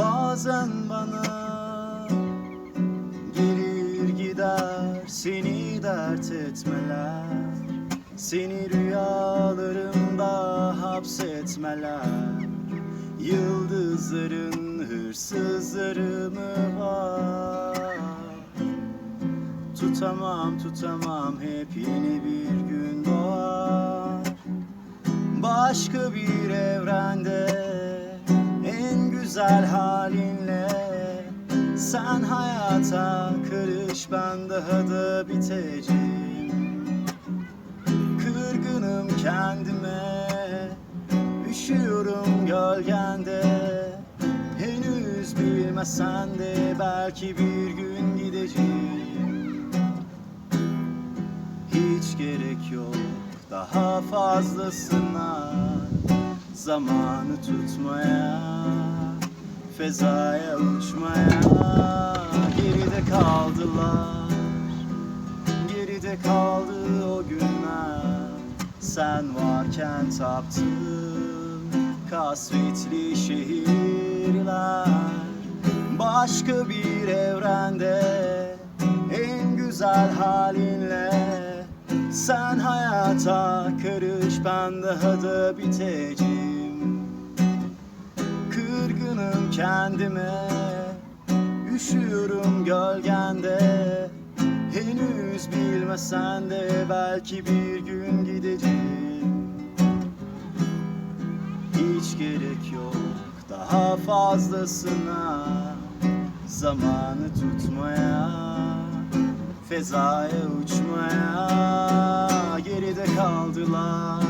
Bazen bana gelir gider seni dert etmeler. Seni rüyalarımda hapsetmeler. Yıldızların hırsızları mı var. Tutamam tutamam hep yeni bir gün doğar. Başka bir evrende en güzel halinle. Sen hayata karış ben daha da biteceğim. Kırgınım kendime Üşüyorum gölgende. Henüz bilmesen de belki bir gün gideceğim. Hiç gerek yok daha fazlasına. Zamanı tutmaya Fezaya uçmaya Geride kaldılar. Geride kaldı o günler. Sen varken taptım Kasvetli şehirler. Başka bir evrende En güzel halinle. Sen hayata karış Ben daha da biteceğim kendime. Üşüyorum gölgende. Henüz bilmesen de belki bir gün gideceğim. Hiç gerek yok daha fazlasına. Zamanı tutmaya Fezaya uçmaya. Geride kaldılar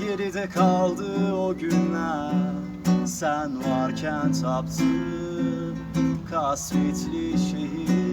Geride kaldı o günler Sen varken taptım Kasvetli şehir